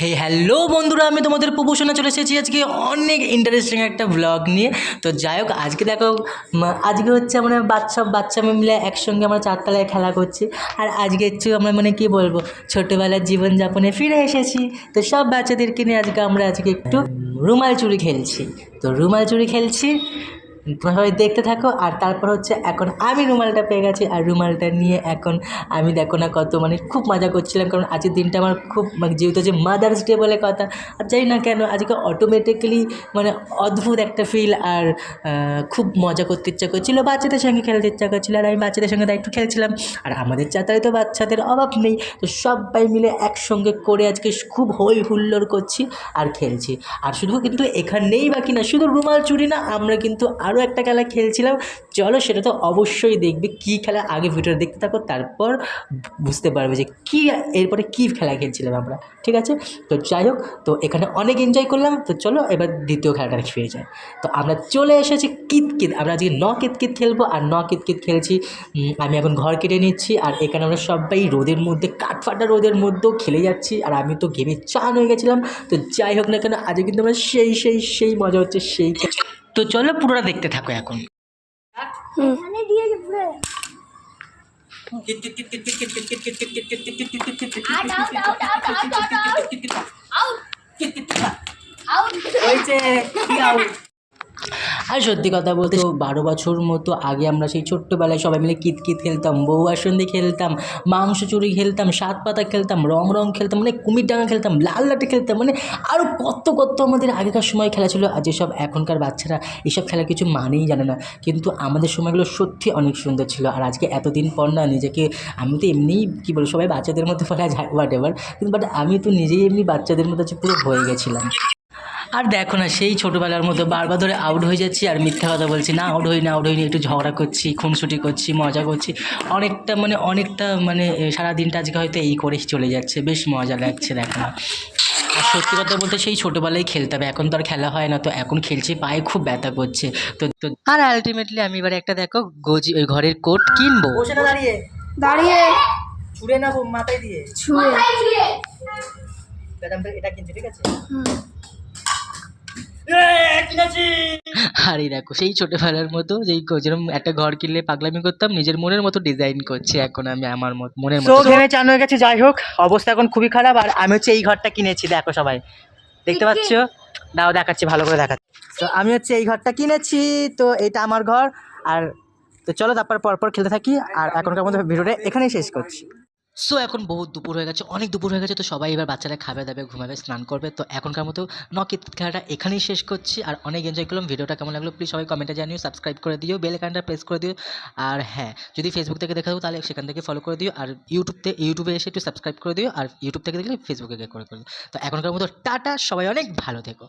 হে hello বন্ধুরা, আমি তোমাদের প্রপোশনে চলে এসেছি আজকে অনেক ইন্টারেস্টিং একটা ব্লগ নিয়ে। তো যাই হোক, আজকে দেখো আজকে হচ্ছে আমরা বাচ্চা বাচ্চা মেয়ে মিলে একসঙ্গে আমরা চারতলায় খেলা করছি। আর আজকে হচ্ছে আমরা মানে কি বলব, ছোটোবেলার জীবনযাপনে ফিরে এসেছি। তো সব বাচ্চাদেরকে নিয়ে আজকে আমরা আজকে একটু রুমাল চুরি খেলছি। তো রুমাল চুরি খেলছি সবাই দেখতে থাকো, আর তারপর হচ্ছে এখন আমি রুমালটা পেয়ে গেছি, আর রুমালটা নিয়ে এখন আমি দেখো না কত মানে খুব মজা করছিলাম, কারণ আজকের দিনটা আমার খুব মানে যেহেতু যে মাদার্স ডে বলে কথা, আর জানি না কেন আজকে অটোমেটিক্যালি মানে অদ্ভুত একটা ফিল আর খুব মজা করতে ইচ্ছা করছিল, বাচ্চাদের সঙ্গে খেলতে ইচ্ছা করছিল, আর আমি বাচ্চাদের সঙ্গে তাই একটু খেলছিলাম, আর আমাদের চাতারে তো বাচ্চাদের অভাব নেই, তো সবাই মিলে একসঙ্গে করে আজকে খুব হই হুল্লোড় করছি, আর খেলছি, আর শুধু কিন্তু এখানেই বাকি না, শুধু রুমাল চুরি না, আমরা কিন্তু আরও একটা খেলা খেলছিলাম। চলো সেটা তো অবশ্যই দেখবে কী খেলা, আগে ভিডিও দেখতে থাকো, তারপর বুঝতে পারবে যে কী, এরপরে কী খেলা খেলছিলাম আমরা, ঠিক আছে? তো যাই হোক, তো এখানে অনেক এনজয় করলাম, তো চলো এবার দ্বিতীয় খেলাটা ফিরে যাই। তো আমরা চলে এসেছি কিতকিত, আমরা আজকে ন কিতকিত খেলব, আর ন কিতকিত খেলছি আমি এখন ঘর কেটে নিচ্ছি, আর এখানে আমরা সবাই রোদের মধ্যে, কাঠফাটা রোদের মধ্যেও খেলে যাচ্ছি, আর আমি তো গেমে চান হয়ে গেছিলাম, তো যাই হোক না কেন, আজকে কিন্তু আমরা সেই সেই সেই মজা হচ্ছে, সেই তো চলো পুরোটা দেখতে থাকো এখন হয়েছে আর সত্যি কথা বলতে বারো বছর মতো আগে আমরা সেই ছোট্টবেলায় সবাই মিলে কিতকিত খেলতাম বউ আসন্দি খেলতাম মাংস চুরি খেলতাম সাত পাতা খেলতাম রং রং খেলতাম মানে কুমির ডাঙা খেলতাম লাল লাটে খেলতাম মানে আরও কত কত আমাদের আগেকার সময় খেলা ছিল আর যেসব এখনকার বাচ্চারা এসব খেলা কিছু মানেই জানে না। কিন্তু আমাদের সময়গুলো সত্যি অনেক সুন্দর ছিল আর আজকে এতদিন পর না নিজেকে আমি তো এমনিই কী বলব সবাই বাচ্চাদের মধ্যে বলা যায় হোয়াট এভার কিন্তু বাট আমি তো নিজেই এমনি বাচ্চাদের মধ্যে হচ্ছে পুরো হয়ে গেছিলাম। আর দেখো না সেই ছোটোবেলার মতো বারবার ধরে আউট হয়ে যাচ্ছি আর মিথ্যা কথা বলছি। না আউট হই না আউট হইনি একটু ঝগড়া করছি খুনসুটি করছি মজা করছি। অনেকটা মানে অনেকটা মানে সারা দিনটা আজকে হয়তো এই করেই চলে যাচ্ছে। বেশ মজা লাগছে দেখো না। আর সত্যি কথা বলতে সেই ছোটোবেলায় খেলতে হবে। এখন তো আর খেলা হয় না তো এখন খেলছি পায়ে খুব ব্যথা করছে। তো তো আর আলটিমেটলি আমি এবার একটা দেখো গজি ওই ঘরের কোট কিনবো। বসে না দাঁড়িয়ে। দাঁড়িয়ে। ছুড়ে না মাথায় দিয়ে। ছুঁয়ে এটা কিনছি ঠিক আছে? আর দেখো সেই ছোটবেলার মতো যেই যেরকম একটা ঘর কিনলে পাগলামি করতাম নিজের মনের মতো ডিজাইন করছি এখন আমি আমার মত- মনের মতো। ঘেমে চান হয়ে গেছে যাই হোক অবস্থা এখন খুবই খারাপ আর আমি হচ্ছে এই ঘরটা কিনেছি দেখো সবাই। দেখতে পাচ্ছ? দাও দেখাচ্ছি ভালো করে দেখাচ্ছি। তো আমি হচ্ছে এই ঘরটা কিনেছি তো এটা আমার ঘর আর তো চলো তারপর পরপর খেলতে থাকি আর এখনকার মতো ভিডিওটা এখানেই শেষ করছি। সো এখন বহুত দুপুর হয়ে গেছে। অনেক দুপুর হয়ে গেছে তো সবাই এবার বাচ্চারা খাবে দাবে, ঘুমাবে, স্নান করবে। তো এখনকার মতো নকিত খেলাটা এখানেই শেষ করছি। আর অনেক এনজয় করলাম। ভিডিওটা কেমন লাগল প্লিজ সবাই কমেন্টে জানিও সাবস্ক্রাইব করে দিও বেল আইকনটা প্রেস করে দিও। আর হ্যাঁ যদি ফেসবুক থেকে দেখা তাহলে সেখান থেকে ফলো করে দিও। আর ইউটিউব থেকে ইউটিউবে এসে একটু সাবস্ক্রাইব করে দিও। আর ইউটিউব থেকে দেখলে ফেসবুকে করে দিও। তো এখনকার মতো টাটা, সবাই অনেক ভালো থেকো।